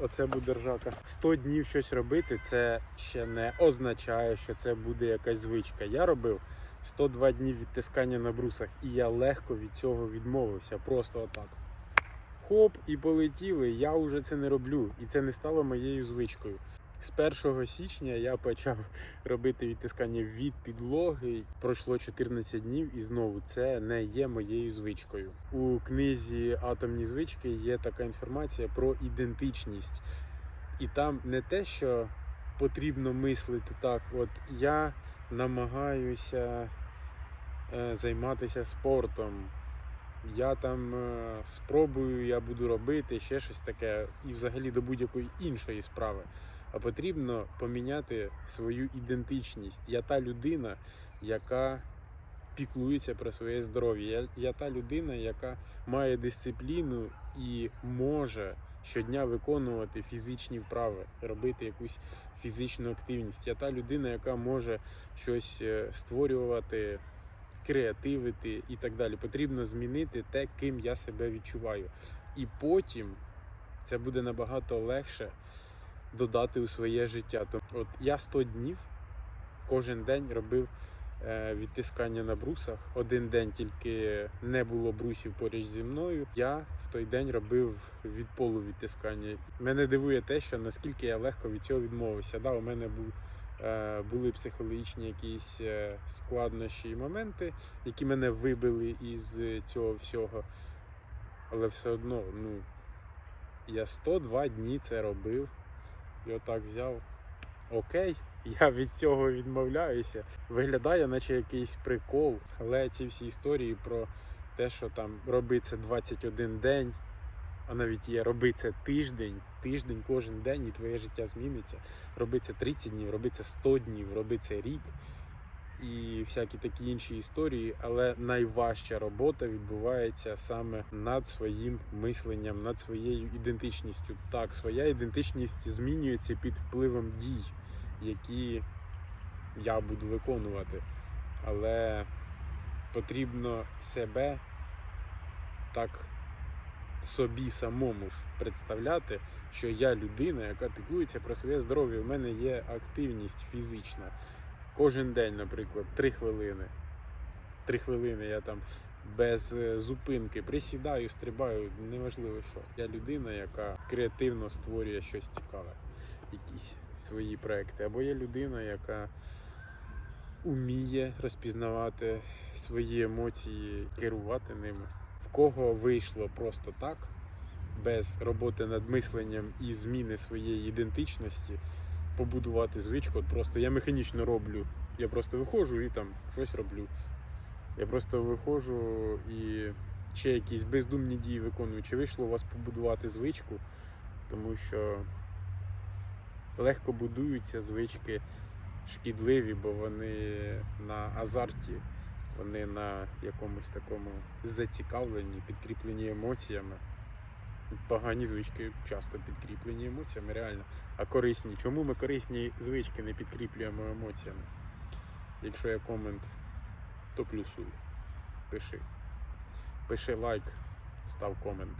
Оце буде ржака. 100 днів щось робити, це ще не означає, що це буде якась звичка. Я робив 102 дні відтискання на брусах, і я легко від цього відмовився. Просто отак. Хоп, і полетіли. Я вже це не роблю. І це не стало моєю звичкою. З 1 січня я почав робити відтискання від підлоги. Пройшло 14 днів, і знову це не є моєю звичкою. У книзі Атомні звички є така інформація про ідентичність. І там не те, що потрібно мислити так, от я намагаюся е, займатися спортом. Я там е, спробую, я буду робити ще щось таке, і взагалі до будь-якої іншої справи. А потрібно поміняти свою ідентичність. Я та людина, яка піклується про своє здоров'я. Я, я та людина, яка має дисципліну і може щодня виконувати фізичні вправи, робити якусь фізичну активність. Я та людина, яка може щось е, створювати, креативити і так далі. Потрібно змінити те, ким я себе відчуваю. І потім це буде набагато легше додати у своє життя. Тобто, от я 100 днів кожен день робив е, відтискання на брусах. Один день тільки не було брусів поруч зі мною. Я в той день робив від полу відтискання. Мене дивує те, що наскільки я легко від цього відмовився. Да, у мене був. е, Були психологічні якісь е, складнощі і моменти, які мене вибили із цього всього. Але все одно, ну, я 102 дні це робив. І отак взяв. Окей, я від цього відмовляюся. Виглядає, наче якийсь прикол, але ці всі історії про те, що там робиться 21 день, а навіть є роби це тиждень, тиждень кожен день, і твоє життя зміниться. Роби це 30 днів, роби це 100 днів, роби це рік і всякі такі інші історії, але найважча робота відбувається саме над своїм мисленням, над своєю ідентичністю. Так, своя ідентичність змінюється під впливом дій, які я буду виконувати. Але потрібно себе так собі самому ж представляти, що я людина, яка піклується про своє здоров'я. У мене є активність фізична. Кожен день, наприклад, 3 хвилини. 3 хвилини я там без е, зупинки присідаю, стрибаю, неважливо що. Я людина, яка креативно створює щось цікаве, якісь свої проекти. Або я людина, яка уміє розпізнавати свої емоції, керувати ними. В кого вийшло просто так, без роботи над мисленням і зміни своєї ідентичності, побудувати звичку. От просто я механічно роблю. Я просто виходжу і там щось роблю. Я просто виходжу і ще якісь бездумні дії виконую. Чи вийшло у вас побудувати звичку? Тому що легко будуються звички шкідливі, бо вони на азарті, вони на якомусь такому зацікавленні, підкріплені емоціями. Погані звички часто підкріплені емоціями, реально. А корисні. Чому ми корисні звички не підкріплюємо емоціями? Якщо є комент, то плюсуй. Пиши. Пиши лайк, став комент.